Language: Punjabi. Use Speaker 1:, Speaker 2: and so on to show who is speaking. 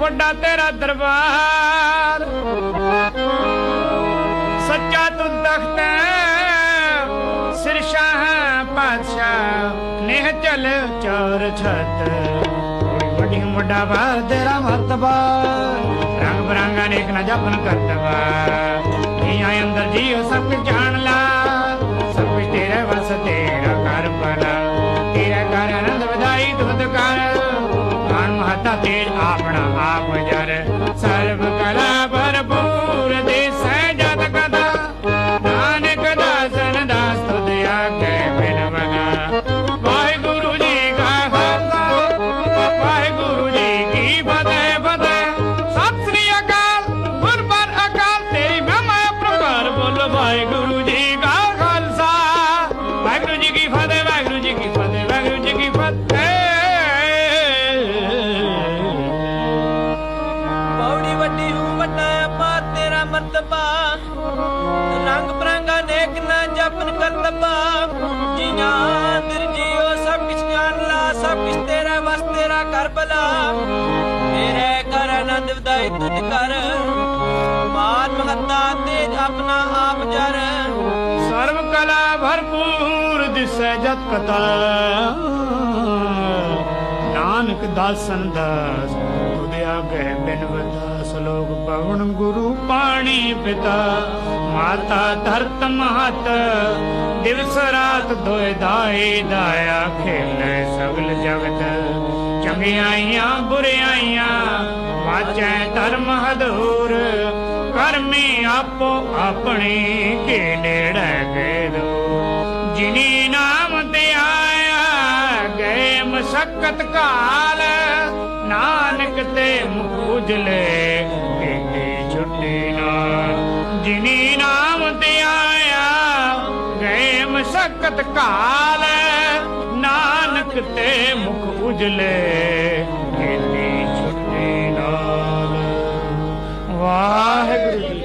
Speaker 1: ਵੱਡਾ ਤੇਰਾ ਦਰਬਾਰ। ਸੱਚਾ ਤੂੰ ਤਖਤ ਸਿਰ ਸ਼ਾਹ ਪਾਤਸ਼ਾਹ, ਨੇਹ ਚਲ ਚੌਰ ਛਤ। ਵੱਡੀ ਵੱਡਾ ਬਾਰ ਤੇਰਾ ਮਰਤਬਾ ਰੰਗ ਬਰੰਗਾ ਨੇਕ ਨਾ ਜਪਨ ਕਰਤਵਾ ਇਹ ਆਏ ਅੰਦਰ ਜੀਓ ਸਭ ਕੁਝ ਜਾਣ ਲਾ। ਸਭ ਕੁਝ ਤੇਰੇ ਵਸ ਤੇਰਾ ਕਰ ਭਲਾ ਤੇਰਾ ਕਰ ਆਨੰਦ ਵਧਾਈ ਤੁਧ ਕਰ ਆਪਣਾ ਆਪ ਜਰ ਤੇਰਾ
Speaker 2: ਰੰਗ ਬਰੰਗਾ ਨੇਕ ਨਾ ਜਪਨ ਕਰਤਬਾ ਜੀਆਂ ਅੰਦਰ ਸਭ ਕੁਛ ਜਾਣ ਲਾ, ਸਭ ਕੁਛ ਤੇਰਾ ਵਸ, ਤੇਰਾ ਕਰ ਬਲਾ ਤੇਰੇ ਕਰ ਆਨੰਦ ਵਧਾਈ ਤੁਧ ਕਰ ਮਾਨ ਮਹੱਤਾ ਤੇਜ ਆਪਣਾ ਆਪ ਜਰ।
Speaker 1: ਸਰਬ ਕਲਾ ਭਰਪੂਰ ਦਿਸੈ ਜਤ ਕਤਾ ਨਾਨਕ ਦਾਸਨ ਦਾਸ ਤੁਧ ਆਗੇ ਬਿਨ ਬਤਾ ਸਲੋਕ ਪਵਨ ਗੁਰੂ ਪਾਣੀ ਪਿਤਾ, ਮਾਤਾ ਧਰਤ ਮਹਤ। ਦਿਵਸ ਰਾਤ ਦੋਇ ਦਾਈ ਦਾਇਆ ਖੇਲੇ ਸਗਲ ਜਗਤ। ਚੰਗਿਆਈਆਂ, ਬੁਰਿਆਈਆਂ ਵਾਚੈ ਧਰਮ ਹਦੂਰ। ਕਰਮੀ ਆਪੋ ਆਪਣੇ ਕੇ ਨੇੜੇ ਗਏ ਦੋ ਜਿਨੀ ਨਾਮ ਤੇ ਆਇਆ, ਗਏ ਮਸਕਤ ਕਾਲ। ਨਾਨਕ ਤੇ ਮੁਕੂਜਲੇ ਕੀਤੀ ਛੁੱਟੀ ਨਾ। ਜਿਨੀ ਨਾਮ ਤੇ ਆਇਆ ਗਏ ਮਸ਼ਕਤ ਕਾਲ ਨਾਨਕ ਤੇ ਮੁਖ ਉਜਲੇ। ਕੀਤੀ ਛੁੱਟੀ ਨਾ। ਵਾਹਿਗੁਰੂ